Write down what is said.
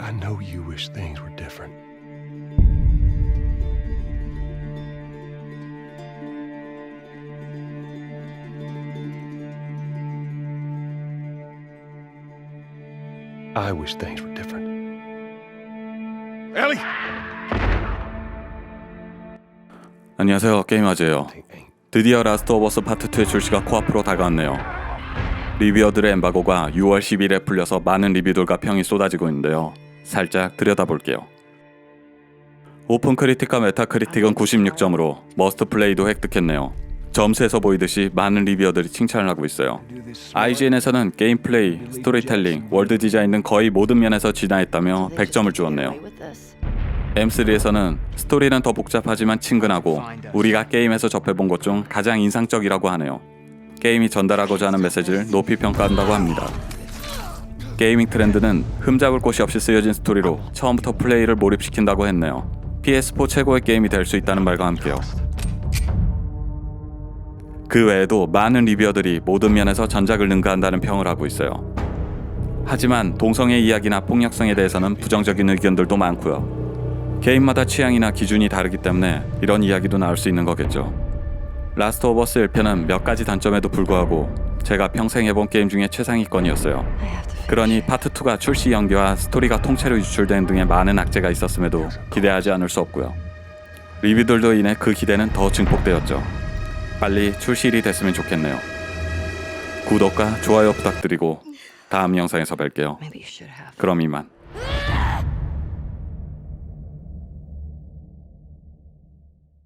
I know you wish things were different. I wish things were different. Ellie! 안녕하세요 게임아즈예요 드디어 라스트 오브 어스 파트 2의 출시가 코앞으로 다가왔네요 리뷰어들의 엠바고가 6월 10일에 풀려서 많은 리뷰들과 평이 쏟아지고 있는데요 살짝 들여다볼게요 오픈 크리틱과 메타 크리틱은 96점으로 머스트 플레이도 획득했네요 점수에서 보이듯이 많은 리뷰어들이 칭찬을 하고 있어요 IGN에서는 게임 플레이, 스토리텔링, 월드 디자인 등 거의 모든 면에서 진화했다며 100점을 주었네요 M3에서는 스토리는 더 복잡하지만 친근하고 우리가 게임에서 접해본 것 중 가장 인상적이라고 하네요. 게임이 전달하고자 하는 메시지를 높이 평가한다고 합니다. 게이밍 트렌드는 흠잡을 곳이 없이 쓰여진 스토리로 처음부터 플레이를 몰입시킨다고 했네요. PS4 최고의 게임이 될 수 있다는 말과 함께요. 그 외에도 많은 리뷰어들이 모든 면에서 전작을 능가한다는 평을 하고 있어요. 하지만 동성애 이야기나 폭력성에 대해서는 부정적인 의견들도 많고요. 개인마다 취향이나 기준이 다르기 때문에 이런 이야기도 나올 수 있는 거겠죠. 라스트 오브 어스 1편은 몇 가지 단점에도 불구하고 제가 평생 해본 게임 중에 최상위권이었어요. 그러니 파트 2가 출시 연기와 스토리가 통째로 유출된 등의 많은 악재가 있었음에도 기대하지 않을 수 없고요. 리뷰들도 인해 그 기대는 더 증폭되었죠. 빨리 출시일이 됐으면 좋겠네요. 구독과 좋아요 부탁드리고 다음 영상에서 뵐게요. 그럼 이만.